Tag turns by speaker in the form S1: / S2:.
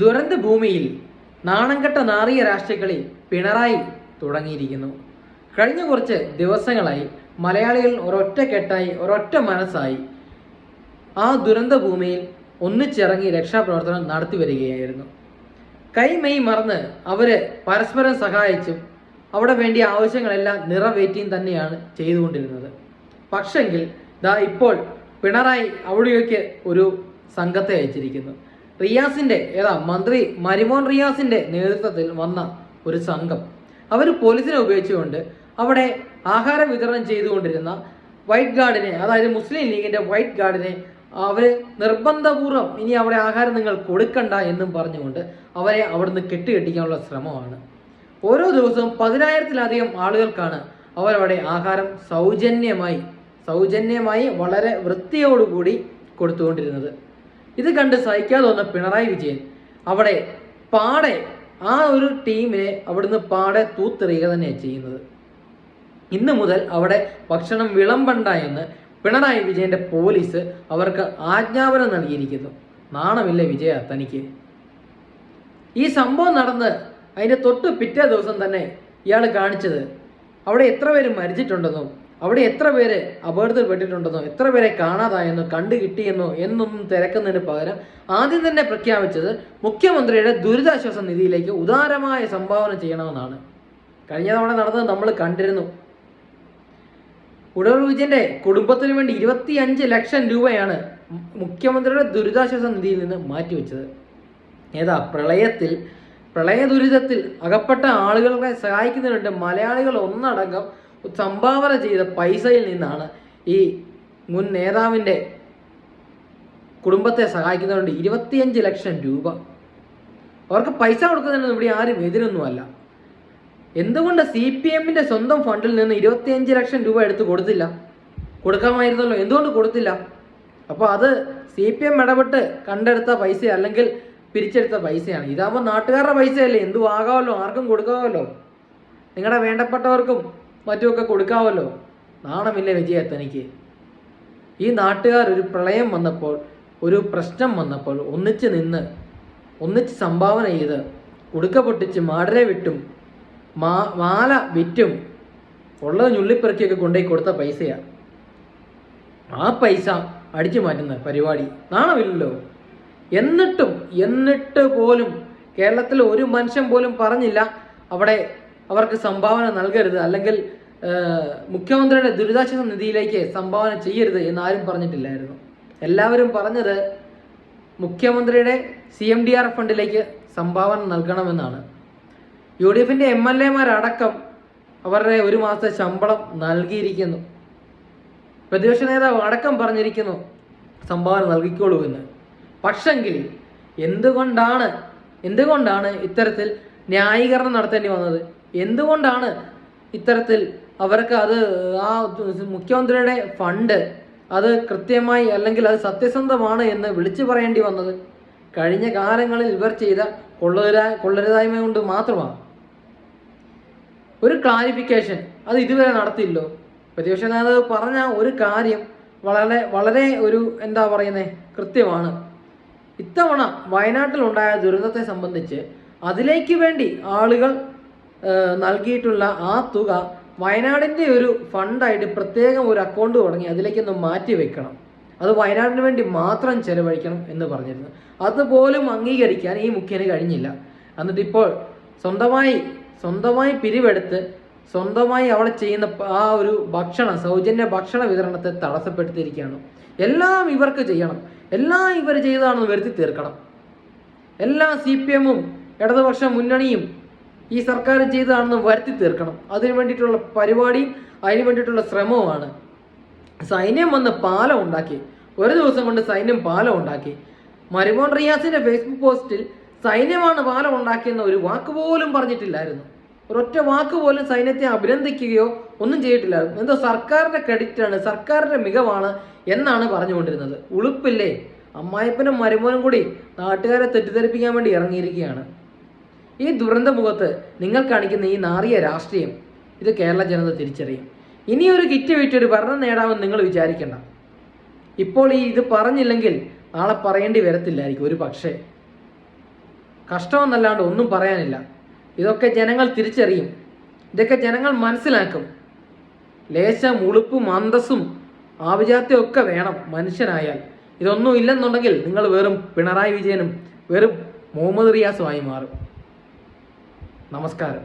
S1: ദുരന്ത ഭൂമിയിൽ നാണംകെട്ട നാറിയ രാഷ്ട്രീയക്കളി പിണറായി തുടങ്ങിയിരിക്കുന്നു. കഴിഞ്ഞ കുറച്ച് ദിവസങ്ങളായി മലയാളികൾ ഒരൊറ്റ കെട്ടായി ഒരൊറ്റ മനസ്സായി ആ ദുരന്ത ഭൂമിയിൽ ഒന്നിച്ചിറങ്ങി രക്ഷാപ്രവർത്തനം നടത്തി വരികയായിരുന്നു. കൈമെയ് മറന്ന് അവർ പരസ്പരം സഹായിച്ചും അവിടെ വേണ്ടിയ ആവശ്യങ്ങളെല്ലാം നിറവേറ്റിയും തന്നെയാണ് ചെയ്തുകൊണ്ടിരുന്നത്. പക്ഷെങ്കിൽ ദാ ഇപ്പോൾ പിണറായി അവിടേക്ക് ഒരു സംഘത്തെ അയച്ചിരിക്കുന്നു റിയാസിന്റെ ഏതാ മന്ത്രി മരിമോൻ റിയാസിന്റെ നേതൃത്വത്തിൽ വന്ന ഒരു സംഘം. അവർ പോലീസിനെ ഉപയോഗിച്ചുകൊണ്ട് അവിടെ ആഹാരം വിതരണം ചെയ്തുകൊണ്ടിരുന്ന വൈറ്റ് ഗാർഡിനെ അതായത് മുസ്ലിം ലീഗിന്റെ വൈറ്റ് ഗാർഡിനെ അവർ നിർബന്ധപൂർവം ഇനി അവിടെ ആഹാരം നിങ്ങൾ കൊടുക്കണ്ട എന്നും പറഞ്ഞുകൊണ്ട് അവരെ അവിടുന്ന് കെട്ടുകെട്ടിക്കാനുള്ള ശ്രമമാണ്. ഓരോ ദിവസവും പതിനായിരത്തിലധികം ആളുകൾക്കാണ് അവരവിടെ ആഹാരം സൗജന്യമായി സൗജന്യമായി വളരെ വൃത്തിയോടുകൂടി കൊടുത്തുകൊണ്ടിരുന്നത്. ഇത് കണ്ട് സഹിക്കാതെ വന്ന പിണറായി വിജയൻ അവിടെ പാടെ ആ ഒരു ടീമിനെ അവിടുന്ന് പാടെ തൂത്തെറിയുക തന്നെയാണ് ചെയ്യുന്നത്. ഇന്ന് മുതൽ അവിടെ ഭക്ഷണം വിളമ്പണ്ട എന്ന് പിണറായി വിജയന്റെ പോലീസ് അവർക്ക് ആജ്ഞാപനം നൽകിയിരിക്കുന്നു. നാണമില്ല വിജയ തനിക്ക്. ഈ സംഭവം നടന്ന് അതിന്റെ തൊട്ട് പിറ്റേ ദിവസം തന്നെ ഇയാൾ കാണിച്ചത് അവിടെ എത്ര പേര് മരിച്ചിട്ടുണ്ടെന്നും അവിടെ എത്ര പേര് അപകടത്തിൽപ്പെട്ടിട്ടുണ്ടെന്നോ എത്ര പേരെ കാണാതായെന്നോ കണ്ടു കിട്ടിയെന്നോ എന്നൊന്നും തിരക്കുന്നതിന് പകരം ആദ്യം തന്നെ പ്രഖ്യാപിച്ചത് മുഖ്യമന്ത്രിയുടെ ദുരിതാശ്വാസ നിധിയിലേക്ക് ഉദാരമായ സംഭാവന ചെയ്യണമെന്നാണ്. കഴിഞ്ഞ തവണ നടന്നത് നമ്മൾ കണ്ടിരുന്നു. ഉടവർ വിജയന്റെ കുടുംബത്തിന് വേണ്ടി ഇരുപത്തി അഞ്ച് ലക്ഷം രൂപയാണ് മുഖ്യമന്ത്രിയുടെ ദുരിതാശ്വാസ നിധിയിൽ നിന്ന് മാറ്റിവെച്ചത്. ഏതാ പ്രളയത്തിൽ പ്രളയ ദുരിതത്തിൽ അകപ്പെട്ട ആളുകളെ സഹായിക്കുന്നതിനുണ്ട് മലയാളികൾ ഒന്നടങ്കം സംഭാവന ചെയ്ത പൈസയിൽ നിന്നാണ് ഈ മുൻ നേതാവിന്റെ കുടുംബത്തെ സഹായിക്കുന്നതുകൊണ്ട് ഇരുപത്തിയഞ്ച് ലക്ഷം രൂപ. അവർക്ക് പൈസ കൊടുക്കുന്നതിന് ഇവിടെ ആരും എതിരൊന്നുമല്ല. എന്തുകൊണ്ട് സി പി എമ്മിന്റെ സ്വന്തം ഫണ്ടിൽ നിന്ന് ഇരുപത്തിയഞ്ച് ലക്ഷം രൂപ എടുത്ത് കൊടുത്തില്ല? കൊടുക്കാമായിരുന്നല്ലോ. എന്തുകൊണ്ട് കൊടുത്തില്ല? അപ്പോൾ അത് സി പി എം ഇടപെട്ട് കണ്ടെടുത്ത പൈസ അല്ലെങ്കിൽ പിരിച്ചെടുത്ത പൈസയാണ്. ഇതാകുമ്പോൾ നാട്ടുകാരുടെ പൈസയല്ലേ? എന്തു ആകാമല്ലോ. ആർക്കും കൊടുക്കാമല്ലോ. നിങ്ങളുടെ വേണ്ടപ്പെട്ടവർക്കും മറ്റുമൊക്കെ കൊടുക്കാമല്ലോ നാണമില്ല വിജയ തനിക്ക്. ഈ നാട്ടുകാർ ഒരു പ്രളയം വന്നപ്പോൾ ഒരു പ്രശ്നം വന്നപ്പോൾ ഒന്നിച്ച് നിന്ന് ഒന്നിച്ച് സംഭാവന ചെയ്ത് കുടുക്ക പൊട്ടിച്ച് മാടരെ വിട്ടും മാ മാല വിറ്റും ഉള്ളത് ഞുള്ളിപ്പെറുക്കിയൊക്കെ കൊണ്ടുപോയി കൊടുത്ത പൈസയാ. ആ പൈസ അടിച്ചു മാറ്റുന്ന പരിപാടി. നാണമില്ലല്ലോ. എന്നിട്ടും എന്നിട്ട് പോലും കേരളത്തിൽ ഒരു മനുഷ്യൻ പോലും പറഞ്ഞില്ല അവിടെ അവർക്ക് സംഭാവന നൽകരുത് അല്ലെങ്കിൽ മുഖ്യമന്ത്രിയുടെ ദുരിതാശ്വാസ നിധിയിലേക്ക് സംഭാവന ചെയ്യരുത് എന്ന് ആരും പറഞ്ഞിട്ടില്ലായിരുന്നു. എല്ലാവരും പറഞ്ഞത് മുഖ്യമന്ത്രിയുടെ സി എം ഡി ആർ ഫണ്ടിലേക്ക് സംഭാവന നൽകണമെന്നാണ്. യു ഡി എഫിന്റെ എം എൽ എമാരടക്കം അവരുടെ ഒരു മാസത്തെ ശമ്പളം നൽകിയിരിക്കുന്നു. പ്രതിപക്ഷ നേതാവ് അടക്കം പറഞ്ഞിരിക്കുന്നു സംഭാവന നൽകിക്കോളൂ എന്ന്. പക്ഷെങ്കിൽ എന്തുകൊണ്ടാണ് എന്തുകൊണ്ടാണ് ഇത്തരത്തിൽ ന്യായീകരണം നടത്തേണ്ടി വന്നത്? എന്തുകൊണ്ടാണ് ഇത്തരത്തിൽ അവർക്ക് അത് ആ മുഖ്യമന്ത്രിയുടെ ഫണ്ട് അത് കൃത്യമായി അല്ലെങ്കിൽ അത് സത്യസന്ധമാണ് എന്ന് വിളിച്ചു പറയേണ്ടി വന്നത്? കഴിഞ്ഞ കാലങ്ങളിൽ ഇവർ ചെയ്ത കൊള്ളരുതാ കൊള്ളരുതായ്മ കൊണ്ട് മാത്രമാണ്. ഒരു ക്ലാരിഫിക്കേഷൻ അത് ഇതുവരെ നടത്തിയില്ലോ? പ്രതിപക്ഷ നേതാവ് പറഞ്ഞ ഒരു കാര്യം വളരെ വളരെ ഒരു എന്താ പറയുന്നത് കൃത്യമാണ്. ഇത്തവണ വയനാട്ടിലുണ്ടായ ദുരന്തത്തെ സംബന്ധിച്ച് അതിലേക്ക് വേണ്ടി ആളുകൾ നൽകിയിട്ടുള്ള ആ തുക വയനാടിന്റെ ഒരു ഫണ്ടായിട്ട് പ്രത്യേകം ഒരു അക്കൗണ്ട് തുടങ്ങി അതിലേക്കൊന്ന് മാറ്റി വെക്കണം. അത് വയനാടിന് വേണ്ടി മാത്രം ചെലവഴിക്കണം എന്ന് പറഞ്ഞിരുന്നു. അതുപോലും അംഗീകരിക്കാൻ ഈ മുഖ്യന് കഴിഞ്ഞില്ല. എന്നിട്ട് ഇപ്പോൾ സ്വന്തമായി സ്വന്തമായി പിരിവെടുത്ത് സ്വന്തമായി അവിടെ ചെയ്യുന്ന ആ ഒരു ഭക്ഷണ സൗജന്യ ഭക്ഷണ വിതരണത്തെ തടസ്സപ്പെടുത്തിയിരിക്കുകയാണ്. എല്ലാം ഇവർക്ക് ചെയ്യണം. എല്ലാം ഇവർ ചെയ്തതാണെന്ന് വരുത്തി തീർക്കണം. എല്ലാ സി പി എമ്മും ഇടതുപക്ഷ മുന്നണിയും ഈ സർക്കാർ ചെയ്തതാണെന്ന് വരുത്തി തീർക്കണം. അതിനു വേണ്ടിയിട്ടുള്ള പരിപാടിയും അതിനു വേണ്ടിയിട്ടുള്ള ശ്രമവുമാണ്. സൈന്യം വന്ന് പാലം ഉണ്ടാക്കി. ഒരു ദിവസം കൊണ്ട് സൈന്യം പാലം ഉണ്ടാക്കി. മരിമോൻ റിയാസിന്റെ ഫേസ്ബുക്ക് പോസ്റ്റിൽ സൈന്യമാണ് പാലം ഉണ്ടാക്കിയെന്ന ഒരു വാക്ക് പോലും പറഞ്ഞിട്ടില്ലായിരുന്നു. ഒരൊറ്റ വാക്ക് പോലും സൈന്യത്തെ അഭിനന്ദിക്കുകയോ ഒന്നും ചെയ്തിട്ടില്ലായിരുന്നു. എന്തോ സർക്കാരിന്റെ ക്രെഡിറ്റ് ആണ് സർക്കാരിന്റെ മികവാണ് എന്നാണ് പറഞ്ഞുകൊണ്ടിരുന്നത്. ഉളുപ്പില്ലേ? അമ്മായപ്പനും മരുമോനും കൂടി നാട്ടുകാരെ തെറ്റിദ്ധരിപ്പിക്കാൻ വേണ്ടി ഇറങ്ങിയിരിക്കുകയാണ്. ഈ ദുരന്ത മുഖത്ത് നിങ്ങൾ കാണിക്കുന്ന ഈ നാറിയ രാഷ്ട്രീയം ഇത് കേരള ജനത തിരിച്ചറിയും. ഇനിയൊരു കിറ്റ് വിറ്റ് ഒരു ഭരണം നേടാമെന്ന് നിങ്ങൾ വിചാരിക്കേണ്ട. ഇപ്പോൾ ഈ ഇത് പറഞ്ഞില്ലെങ്കിൽ നാളെ പറയേണ്ടി വരത്തില്ലായിരിക്കും ഒരു പക്ഷേ. കഷ്ടമെന്നല്ലാണ്ട് ഒന്നും പറയാനില്ല. ഇതൊക്കെ ജനങ്ങൾ തിരിച്ചറിയും. ഇതൊക്കെ ജനങ്ങൾ മനസ്സിലാക്കും. ലേശം ഉളുപ്പും അന്തസ്സും ആഭിജാത്യം ഒക്കെ വേണം മനുഷ്യനായാൽ. ഇതൊന്നും ഇല്ലെന്നുണ്ടെങ്കിൽ നിങ്ങൾ വെറും പിണറായി വിജയനും വെറും മുഹമ്മദ് റിയാസുമായി മാറും. നമസ്കാരം